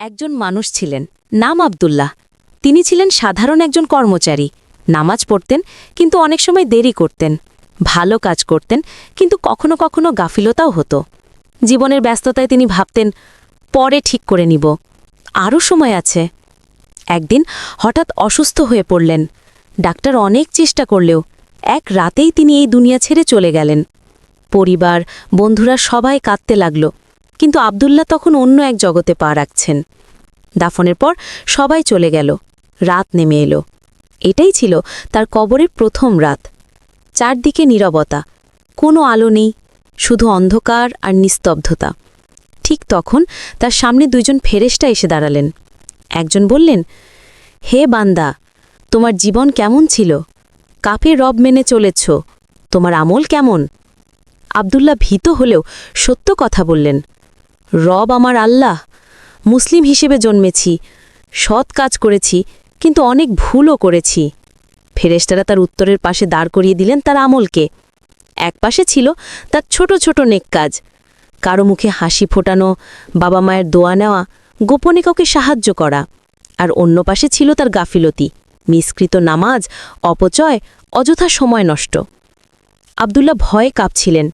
একজন মানুষ ছিলেন, নাম আবদুল্লাহ। তিনি ছিলেন সাধারণ একজন কর্মচারী। নামাজ পড়তেন, কিন্তু অনেক সময় দেরি করতেন, ভালো কাজ করতেন, কিন্তু কখনো কখনো গাফিলতাও হতো। জীবনের ব্যস্ততায় তিনি ভাবতেন, পরে ঠিক করে নিব। আরও সময় আছে। একদিন হঠাৎ অসুস্থ হয়ে পড়লেন। ডাক্তার অনেক চেষ্টা করলেও এক রাতেই তিনি এই দুনিয়া ছেড়ে চলে গেলেন। পরিবার, বন্ধুরা সবাই কাঁদতে লাগল। কিন্তু আব্দুল্লাহ তখন অন্য এক জগতে পা রাখছেন। দাফনের পর সবাই চলে গেল। রাত নেমে এলো। এটাই ছিল তার কবরের প্রথম রাত। চারদিকে নীরবতা। কোনো আলো নেই, শুধু অন্ধকার আর নিস্তব্ধতা। ঠিক তখন তার সামনে দুইজন ফেরেশতা এসে দাঁড়ালেন। একজন বললেন, হে বান্দা, তোমার জীবন কেমন ছিল? কাপে রব মেনে চলেছ, তোমার আমল কেমন? আব্দুল্লাহ ভীত হলেও সত্য কথা বললেন রব আমার আল্লাহ। মুসলিম হিসেবে জন্মেছি, সৎ কাজ করেছি, কিন্তু অনেক ভুলও করেছি। ফেরেশতারা তার উত্তরের পাশে দাঁড় করিয়ে দিলেন তার আমলকে। এক পাশে ছিল তার ছোট ছোট নেক কাজ। কারও মুখে হাসি ফোটানো, বাবা মায়ের দোয়া নেওয়া, গোপনে কাউকে সাহায্য করা। আর অন্য পাশে ছিল তার গাফিলতি মিসকৃত নামাজ, অপচয়, অযথা সময় নষ্ট। আব্দুল্লাহ ভয়ে কাঁপছিলেন।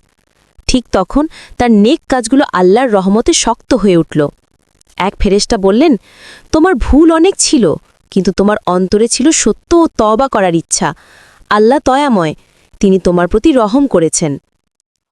ঠিক তখন তার নেক কাজগুলো আল্লাহর রহমতে শক্ত হয়ে উঠল। এক ফেরেস্টা বললেন, তোমার ভুল অনেক ছিল, কিন্তু তোমার অন্তরে ছিল সত্য ও তবা করার ইচ্ছা। আল্লাহ তয়াময় তিনি তোমার প্রতি রহম করেছেন।